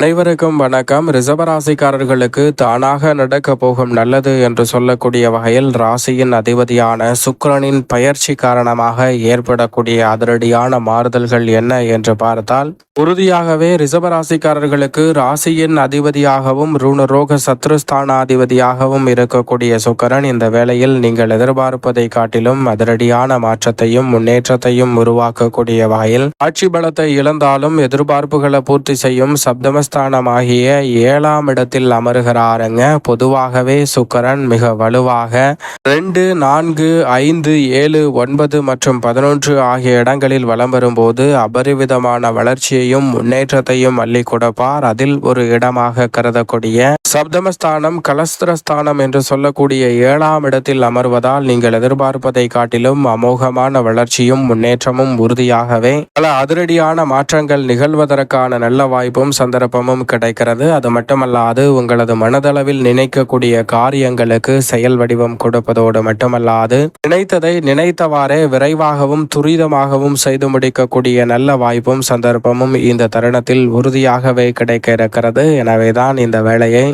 அனைவருக்கும் வணக்கம். ரிசவராசிக்காரர்களுக்கு தானாக நடக்க போகும் நல்லது என்று சொல்லக்கூடிய வகையில் ராசியின் அதிபதியான சுக்கிரனின் பயிற்சி காரணமாக ஏற்படக்கூடிய அதிரடியான மாறுதல்கள் என்ன என்று பார்த்தால் உறுதியாகவே ரிசவராசிக்காரர்களுக்கு ராசியின் அதிபதியாகவும் ருணரோக சத்ருஸ்தானாதிபதியாகவும் இருக்கக்கூடிய சுக்கரன் இந்த வேளையில் நீங்கள் எதிர்பார்ப்பதை காட்டிலும் அதிரடியான மாற்றத்தையும் முன்னேற்றத்தையும் உருவாக்கக்கூடிய வகையில் ஆட்சி பலத்தை இழந்தாலும் எதிர்பார்ப்புகளை பூர்த்தி செய்யும் சப்தம ஸ்தானமாகிய ஏழாம் இடத்தில் அமருகிறாருங்க. பொதுவாகவே சுக்கரன் மிக வலுவாக. ரெண்டு நான்கு ஐந்து ஏழு ஒன்பது மற்றும் பதினொன்று ஆகிய இடங்களில் வலம் வரும்போது அபரிவிதமான வளர்ச்சியையும் முன்னேற்றத்தையும் அள்ளி கொடுப்பார். அதில் ஒரு இடமாக கருதக்கூடிய சப்தமஸ்தானம் கலஸ்திரஸ்தானம் என்று சொல்லக்கூடிய ஏழாம் இடத்தில் அமர்வதால் நீங்கள் எதிர்பார்ப்பதை காட்டிலும் அமோகமான வளர்ச்சியும் முன்னேற்றமும் உறுதியாகவே பல அதிரடியான மாற்றங்கள் நிகழ்வதற்கான நல்ல வாய்ப்பும் சந்தர்ப்பமும் கிடைக்கிறது. அது மட்டுமல்லாது உங்களது மனதளவில் நினைக்கக்கூடிய காரியங்களுக்கு செயல் வடிவம் கொடுப்பதோடு மட்டுமல்லாது நினைத்ததை நினைத்தவாறே விரைவாகவும் துரிதமாகவும் செய்து முடிக்கக்கூடிய நல்ல வாய்ப்பும் சந்தர்ப்பமும் இந்த தருணத்தில் உறுதியாகவே கிடைக்க இருக்கிறது. எனவேதான் இந்த வேலையை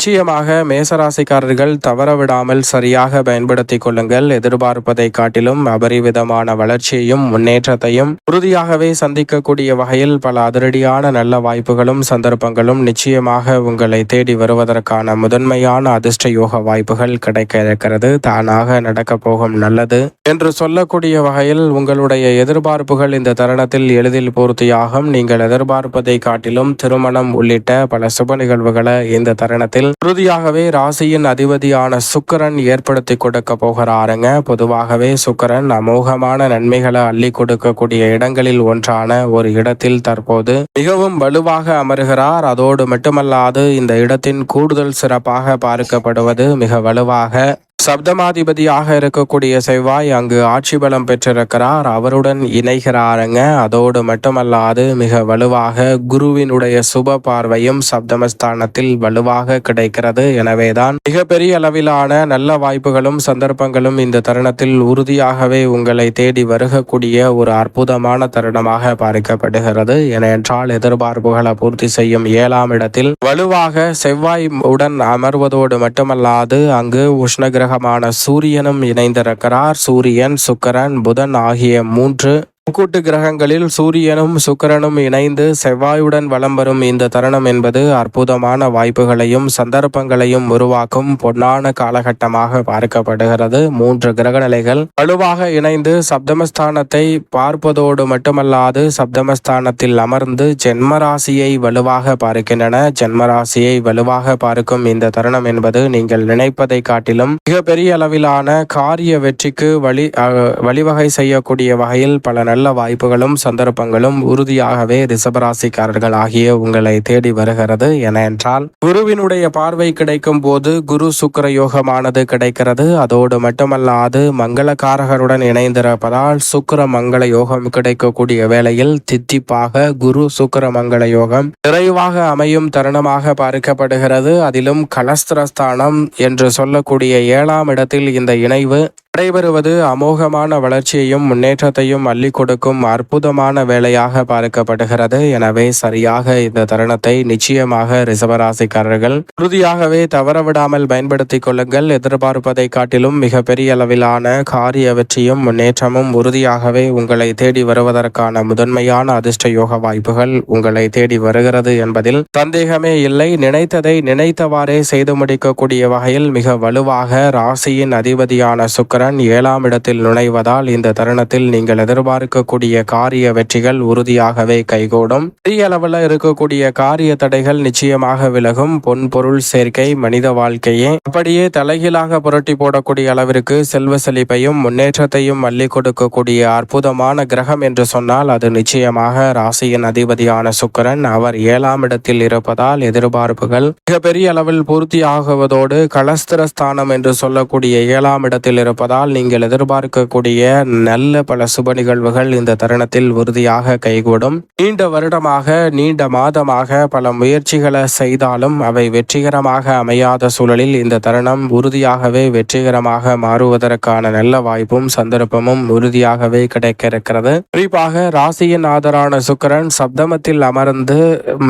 நிச்சயமாக மேசராசிக்காரர்கள் தவறவிடாமல் சரியாக பயன்படுத்தி கொள்ளுங்கள். எதிர்பார்ப்பதை காட்டிலும் அபரிவிதமான வளர்ச்சியையும் முன்னேற்றத்தையும் உறுதியாகவே சந்திக்கக்கூடிய வகையில் பல அதிரடியான நல்ல வாய்ப்புகளும் சந்தர்ப்பங்களும் நிச்சயமாக உங்களை தேடி வருவதற்கான முதன்மையான அதிர்ஷ்ட யோக வாய்ப்புகள் கிடைக்க இருக்கிறது. தானாக நடக்க போகும் நல்லது என்று சொல்லக்கூடிய வகையில் உங்களுடைய எதிர்பார்ப்புகள் இந்த தருணத்தில் எளிதில் பூர்த்தியாகும். நீங்கள் எதிர்பார்ப்பதை காட்டிலும் திருமணம் உள்ளிட்ட பல சுப நிகழ்வுகளை இந்த தருணத்தில் உறுதியாகவே ராசியின் அதிபதியான சுக்கரன் ஏற்படுத்தி கொடுக்க போகிறாருங்க. பொதுவாகவே சுக்கரன் அமோகமான நன்மைகளை அள்ளி கொடுக்கக்கூடிய இடங்களில் ஒன்றான ஒரு இடத்தில் தற்போது மிகவும் வலுவாக அமர்கிறார். அதோடு மட்டுமல்லாது இந்த இடத்தின் கூடுதல் சிறப்பாக பார்க்கப்படுவது மிக வலுவாக சப்தமாதிபதியாக இருக்கக்கூடிய செவ்வாய் அங்கு ஆட்சி பலம் பெற்றிருக்கிறார். அவருடன் இணைகிறாருங்க. அதோடு மட்டுமல்லாது மிக வலுவாக குருவினுடைய சுப பார்வையும் சப்தமஸ்தானத்தில் வலுவாக கிடைக்கிறது. எனவேதான் மிகப்பெரிய அளவிலான நல்ல வாய்ப்புகளும் சந்தர்ப்பங்களும் இந்த தருணத்தில் உறுதியாகவே உங்களை தேடி வருகக்கூடிய ஒரு அற்புதமான தருணமாக பார்க்கப்படுகிறது. ஏனென்றால் எதிர்பார்ப்புகளை பூர்த்தி செய்யும் ஏழாம் இடத்தில் வலுவாக செவ்வாய் உடன் அமர்வதோடு மட்டுமல்லாது அங்கு உஷ்ணகிரக கிரகமான சூரியனும் இணைந்திருக்கிறார். சூரியன் சுக்கரன் புதன் ஆகிய மூன்று கூட்டு கிரகங்களில் சூரியனும் சுக்கரனும் இணைந்து செவ்வாயுடன் வலம் வரும் இந்த தருணம் என்பது அற்புதமான வாய்ப்புகளையும் சந்தர்ப்பங்களையும் உருவாக்கும் பொன்னான காலகட்டமாக பார்க்கப்படுகிறது. மூன்று கிரகநிலைகள் வலுவாக இணைந்து சப்தமஸ்தானத்தை பார்ப்பதோடு மட்டுமல்லாது சப்தமஸ்தானத்தில் அமர்ந்து ஜென்மராசியை வலுவாக பார்க்கின்றன. ஜென்மராசியை வலுவாக பார்க்கும் இந்த தருணம் என்பது நீங்கள் நினைப்பதை காட்டிலும் மிகப்பெரிய அளவிலான காரிய வெற்றிக்கு வழி வழிவகை செய்யக்கூடிய வகையில் பல நல்ல வாய்ப்புகளும் சந்தர்ப்பங்களும் உறுதியாகவே ரிசபராசிக்காரர்கள் ஆகிய உங்களை தேடி வருகிறது. என என்றால் குருவினுடைய பார்வை கிடைக்கும் போது குரு சுக்கர யோகமானது கிடைக்கிறது. அதோடு மட்டுமல்லாது மங்களக்காரகருடன் இணைந்திருப்பதால் சுக்கர மங்கள யோகம் கிடைக்கக்கூடிய வேளையில் தித்திப்பாக குரு சுக்கர மங்கள யோகம் நிறைவாக அமையும் தருணமாக பார்க்கப்படுகிறது. அதிலும் கலஸ்திரஸ்தானம் என்று சொல்லக்கூடிய ஏழாம் இடத்தில் இந்த இணைவு நடைபெறுவது அமோகமான வளர்ச்சியையும் முன்னேற்றத்தையும் அள்ளி கொடுக்கும் அற்புதமான வேலையாக பார்க்கப்படுகிறது. எனவே சரியாக இந்த தருணத்தை நிச்சயமாக ரிசவராசிக்காரர்கள் உறுதியாகவே தவறவிடாமல் பயன்படுத்திக் கொள்ளுங்கள். எதிர்பார்ப்பதை காட்டிலும் மிக பெரிய அளவிலான காரிய வெற்றியும் முன்னேற்றமும் உறுதியாகவே உங்களை தேடி வருவதற்கான முதன்மையான அதிர்ஷ்ட யோக வாய்ப்புகள் உங்களை தேடி வருகிறது என்பதில் சந்தேகமே இல்லை. நினைத்ததை நினைத்தவாறே செய்து முடிக்கக்கூடிய வகையில் மிக வலுவாக ராசியின் அதிபதியான சுக்கரன் சுக்கரன் ஏழாம் இடத்தில் நுழைவதால் இந்த தருணத்தில் நீங்கள் எதிர்பார்க்கக்கூடிய காரிய வெற்றிகள் உறுதியாகவே கைகூடும். பெரிய அளவில் இருக்கக்கூடிய காரிய தடைகள் நிச்சயமாக விலகும். பொன் பொருள் சேர்க்கை மனித வாழ்க்கையே. அப்படியே தலைகீழாக புரட்டி போடக்கூடிய அளவிற்கு செல்வ செழிப்பையும் முன்னேற்றத்தையும் அள்ளி கொடுக்கக்கூடிய அற்புதமான கிரகம் என்று சொன்னால் அது நிச்சயமாக ராசியின் அதிபதியான சுக்கரன். அவர் ஏழாம் இடத்தில் இருப்பதால் எதிர்பார்ப்புகள் மிகப்பெரிய அளவில் பூர்த்தியாகுவதோடு கலஸ்திரஸ்தானம் என்று சொல்லக்கூடிய ஏழாம் இடத்தில் இருப்பதால் இருப்பதால் நீங்கள் எதிர்பார்க்கக்கூடிய நல்ல பல சுப நிகழ்வுகள் இந்த தருணத்தில் உறுதியாக கைகூடும். நீண்ட வருடமாக நீண்ட மாதமாக பல முயற்சிகளை செய்தாலும் அவை வெற்றிகரமாக அமையாத சூழலில் இந்த தருணம் உறுதியாகவே வெற்றிகரமாக மாறுவதற்கான நல்ல வாய்ப்பும் சந்தர்ப்பமும் உறுதியாகவே கிடைக்க இருக்கிறது குறிப்பாக ராசியின் ஆதரான சுக்கிரன் சப்தமத்தில் அமர்ந்து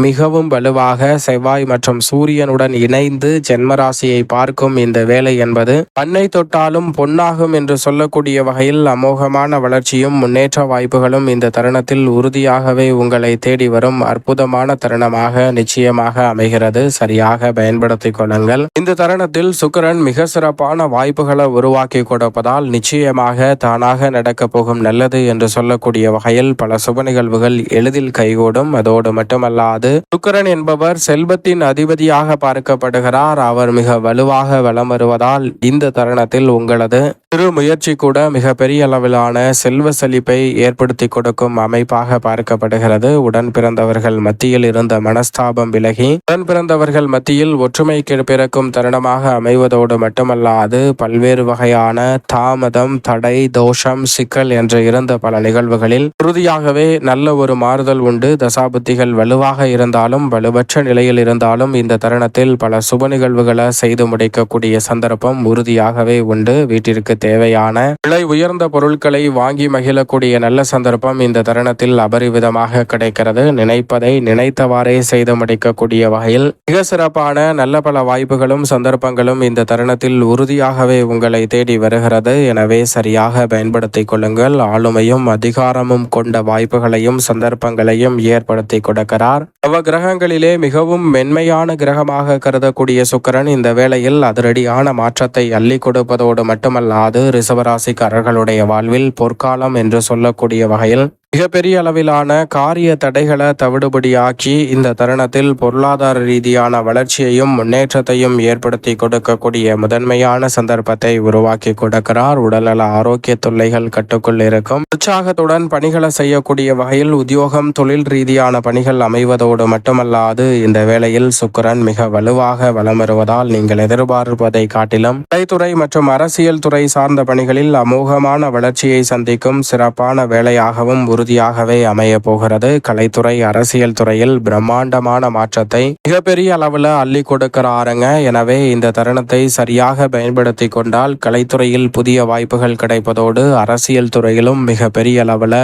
மிகவும் வலுவாக செவ்வாய் மற்றும் சூரியனுடன் இணைந்து ஜென்மராசியை பார்க்கும் இந்த வேலை என்பது பண்ணை தொட்டாலும் பொன்னா பொன்னாகும் என்று சொல்லக்கூடிய வகையில் அமோகமான வளர்ச்சியும் முன்னேற்ற வாய்ப்புகளும் இந்த தருணத்தில் உறுதியாகவே உங்களை தேடி வரும் அற்புதமான தருணமாக நிச்சயமாக அமைகிறது. சரியாக பயன்படுத்திக் கொள்ளுங்கள். இந்த தருணத்தில் சுக்கரன் மிக சிறப்பான வாய்ப்புகளை உருவாக்கி கொடுப்பதால் நிச்சயமாக தானாக நடக்கப் போகும் நல்லது என்று சொல்லக்கூடிய வகையில் பல சுப நிகழ்வுகள் எளிதில் கைகூடும். அதோடு மட்டுமல்லாது சுக்கரன் என்பவர் செல்வத்தின் அதிபதியாக பார்க்கப்படுகிறார். அவர் மிக வலுவாக வலம் வருவதால் இந்த தருணத்தில் உங்களது சிறு முயற்சி கூட மிக பெரிய அளவிலான செல்வ செழிப்பை ஏற்படுத்தி கொடுக்கும் அமைப்பாக பார்க்கப்படுகிறது. உடன் பிறந்தவர்கள் மத்தியில் இருந்த மனஸ்தாபம் விலகி உடன் பிறந்தவர்கள் மத்தியில் ஒற்றுமைக்கு பிறக்கும் தருணமாக அமைவதோடு மட்டுமல்லாது பல்வேறு வகையான தாமதம் தடை தோஷம் சிக்கல் என்று இருந்த பல நிகழ்வுகளில் உறுதியாகவே நல்ல ஒரு மாறுதல் உண்டு. தசாபுத்திகள் வலுவாக இருந்தாலும் வலுவற்ற நிலையில் இருந்தாலும் இந்த தருணத்தில் பல சுப நிகழ்வுகளை செய்து முடிக்கக்கூடிய சந்தர்ப்பம் உறுதியாகவே உண்டு. வீட்டிற்கு தேவையான விலை உயர்ந்த பொருட்களை வாங்கி மகிழக்கூடிய நல்ல சந்தர்ப்பம் இந்த தருணத்தில் அபரிவிதமாக கிடைக்கிறது. நினைப்பதை நினைத்தவாறே செய்து முடிக்கக்கூடிய வகையில் மிக சிறப்பான நல்ல பல வாய்ப்புகளும் சந்தர்ப்பங்களும் இந்த தருணத்தில் உறுதியாகவே உங்களை தேடி வருகிறது. எனவே சரியாக பயன்படுத்திக் கொள்ளுங்கள். ஆளுமையும் அதிகாரமும் கொண்ட வாய்ப்புகளையும் சந்தர்ப்பங்களையும் ஏற்படுத்தி கொடுக்கிறார். நவ கிரகங்களிலே மிகவும் மென்மையான கிரகமாக கருதக்கூடிய சுக்கரன் இந்த வேளையில் அதிரடியான மாற்றத்தை அள்ளி கொடுப்பதோடு மட்டுமல்லாது ரிசவராசிக்காரர்களுடைய வாழ்வில் பொற்காலம் என்று சொல்லக்கூடிய வகையில் மிகப்பெரிய அளவிலான காரிய தடைகளை தவிடுபடியாக்கி இந்த தருணத்தில் பொருளாதார ரீதியான வளர்ச்சியையும் முன்னேற்றத்தையும் ஏற்படுத்தி கொடுக்கக்கூடிய முதன்மையான சந்தர்ப்பத்தை உருவாக்கி கொடுக்கிறார். உடல்நல ஆரோக்கிய தொல்லைகள் கட்டுக்குள் இருக்கும். உற்சாகத்துடன் பணிகளை செய்யக்கூடிய வகையில் உத்தியோகம் தொழில் ரீதியான பணிகள் அமைவதோடு மட்டுமல்லாது இந்த வேளையில் சுக்கரன் மிக வலுவாக வலம் வருவதால் நீங்கள் எதிர்பார்ப்பதை காட்டிலும் கலைத்துறை மற்றும் அரசியல் துறை சார்ந்த பணிகளில் அமோகமான வளர்ச்சியை சந்திக்கும் சிறப்பான வேலையாகவும் உறுதியாகவே அமைய போகிறது. கலைத்துறை அரசியல் துறையில் பிரம்மாண்டமான மாற்றத்தை மிகப்பெரிய அளவில் அள்ளி கொடுக்கிறாருங்க எனவே இந்த தருணத்தை சரியாக பயன்படுத்தி கொண்டால் கலைத்துறையில் புதிய வாய்ப்புகள் கிடைப்பதோடு அரசியல் துறையிலும் மிக பெரிய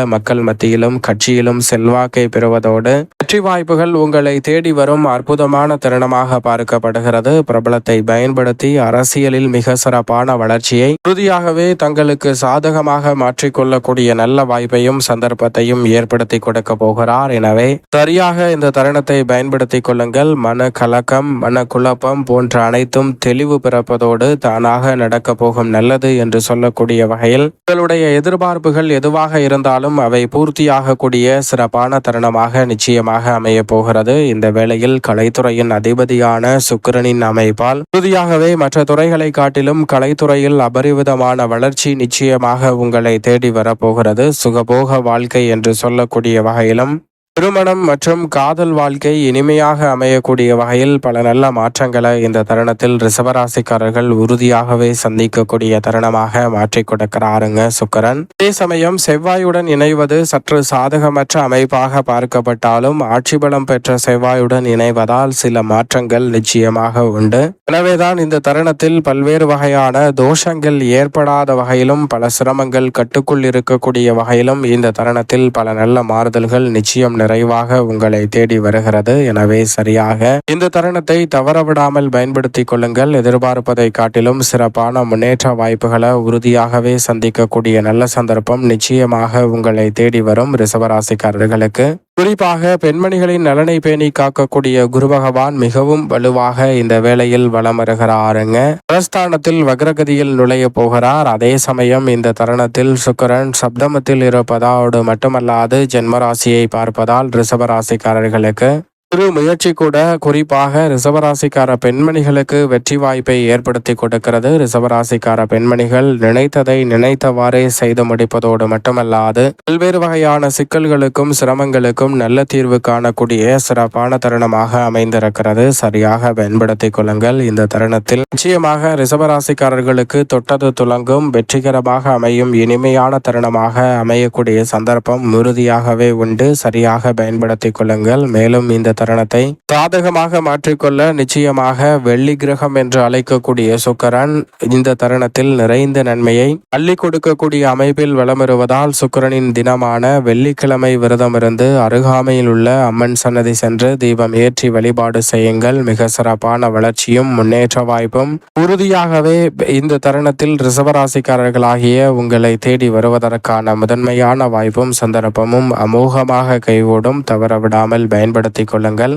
மக்கள் மத்தியிலும் கட்சியிலும் செல்வாக்கை பெறுவதோடு வெற்றி வாய்ப்புகள் உங்களை தேடி வரும் அற்புதமான தருணமாக பார்க்கப்படுகிறது. பிரபலத்தை பயன்படுத்தி அரசியலில் மிக சிறப்பான வளர்ச்சியை உறுதியாகவே தங்களுக்கு சாதகமாக மாற்றிக்கொள்ளக்கூடிய நல்ல வாய்ப்பையும் சந்தர்ப்பத்தையும் ஏற்படுத்தி கொடுக்க போகிறார். எனவே சரியாக இந்த தருணத்தை பயன்படுத்திக் கொள்ளுங்கள். மன கலக்கம் மன குழப்பம் போன்ற அனைத்தும் தெளிவு பிறப்பதோடு தானாக நடக்க போகும் நல்லது என்று சொல்லக்கூடிய வகையில் உங்களுடைய எதிர்பார்ப்புகள் எதுவாக இருந்தாலும் அவை பூர்த்தியாகக்கூடிய சிறப்பான தருணமாக நிச்சயமாக அமைய போகிறது இந்த வேளையில் கலைத்துறையின் அதிபதியான சுக்கிரனின் அமைப்பால் உறுதியாகவே மற்ற துறைகளை காட்டிலும் கலைத்துறையில் அபரிவிதமான வளர்ச்சி நிச்சயமாக உங்களை தேடி வரப்போகிறது. சுகபோக வாழ்க்கை என்று சொல்லக்கூடிய வகையிலும் திருமணம் மற்றும் காதல் வாழ்க்கை இனிமையாக அமையக்கூடிய வகையில் பல நல்ல மாற்றங்களை இந்த தருணத்தில் ரிசவராசிக்காரர்கள் உறுதியாகவே சந்திக்கக்கூடிய தருணமாக மாற்றி கொடுக்கிறாருங்க சுக்கரன். அதே சமயம் செவ்வாயுடன் இணைவது சற்று சாதகமற்ற அமைப்பாக பார்க்கப்பட்டாலும் ஆட்சி பலம் பெற்ற செவ்வாயுடன் இணைவதால் சில மாற்றங்கள் நிச்சயமாக உண்டு. எனவேதான் இந்த தருணத்தில் பல்வேறு வகையான தோஷங்கள் ஏற்படாத வகையிலும் பல சிரமங்கள் கட்டுக்குள் இருக்கக்கூடிய வகையிலும் இந்த தருணத்தில் பல நல்ல மாறுதல்கள் நிச்சயம் நிறைவாக உங்களை தேடி வருகிறது. எனவே சரியாக இந்த தருணத்தை தவறவிடாமல் பயன்படுத்திக் கொள்ளுங்கள். எதிர்பார்ப்பதை காட்டிலும் சிறப்பான முன்னேற்ற வாய்ப்புகளை உறுதியாகவே சந்திக்கக்கூடிய நல்ல சந்தர்ப்பம் நிச்சயமாக உங்களை தேடி வரும் ரிசவராசிக்காரர்களுக்கு குறிப்பாக பெண்மணிகளின் நலனை பேணி காக்கக்கூடிய குரு பகவான் மிகவும் வலுவாக இந்த வேளையில் வலம் வருகிறாருங்க. பிரஸ்தானத்தில் வக்ரகதியில் நுழைய போகிறார். அதே சமயம் இந்த தருணத்தில் சுக்கரன் சப்தமத்தில் இருப்பதோடு மட்டுமல்லாது ஜென்மராசியை பார்ப்பதால் என்றால் ரிஷபராசிக்காரர்களுக்கு சிறு முயற்சி கூட குறிப்பாக ரிசவராசிக்கார பெண்மணிகளுக்கு வெற்றி வாய்ப்பை ஏற்படுத்தி கொடுக்கிறது. ரிசவராசிக்கார பெண்மணிகள் நினைத்ததை நினைத்தவாறே செய்து முடிப்பதோடு மட்டுமல்லாது பல்வேறு வகையான சிக்கல்களுக்கும் சிரமங்களுக்கும் நல்ல தீர்வு காணக்கூடிய சிறப்பான தருணமாக அமைந்திருக்கிறது. சரியாக பயன்படுத்திக் கொள்ளுங்கள். இந்த தருணத்தில் நிச்சயமாக ரிசவராசிக்காரர்களுக்கு தொட்டது துலங்கும் வெற்றிகரமாக அமையும் இனிமையான தருணமாக அமையக்கூடிய சந்தர்ப்பம் உறுதியாகவே உண்டு. சரியாக பயன்படுத்திக் கொள்ளுங்கள். மேலும் இந்த தருணத்தை சாதகமாக மாற்றிக்கொள்ள நிச்சயமாக வெள்ளி கிரகம் என்று அழைக்கக்கூடிய சுக்கரன் இந்த தருணத்தில் நிறைந்த நன்மையை அள்ளி கொடுக்கக்கூடிய அமைப்பில் வளமிருவதால் சுக்கிரனின் தினமான வெள்ளிக்கிழமை விரதம் இருந்து அருகாமையில் உள்ள அம்மன் சன்னதி சென்று தீபம் ஏற்றி வழிபாடு செய்யுங்கள். மிக சிறப்பான வளர்ச்சியும் முன்னேற்ற வாய்ப்பும் உறுதியாகவே இந்த தருணத்தில் ரிசவராசிக்காரர்களாகிய உங்களை தேடி வருவதற்கான முதன்மையான வாய்ப்பும் சந்தர்ப்பமும் அமோகமாக கைகூடும். தவறவிடாமல் பயன்படுத்திக் கொள்ளுங்கள்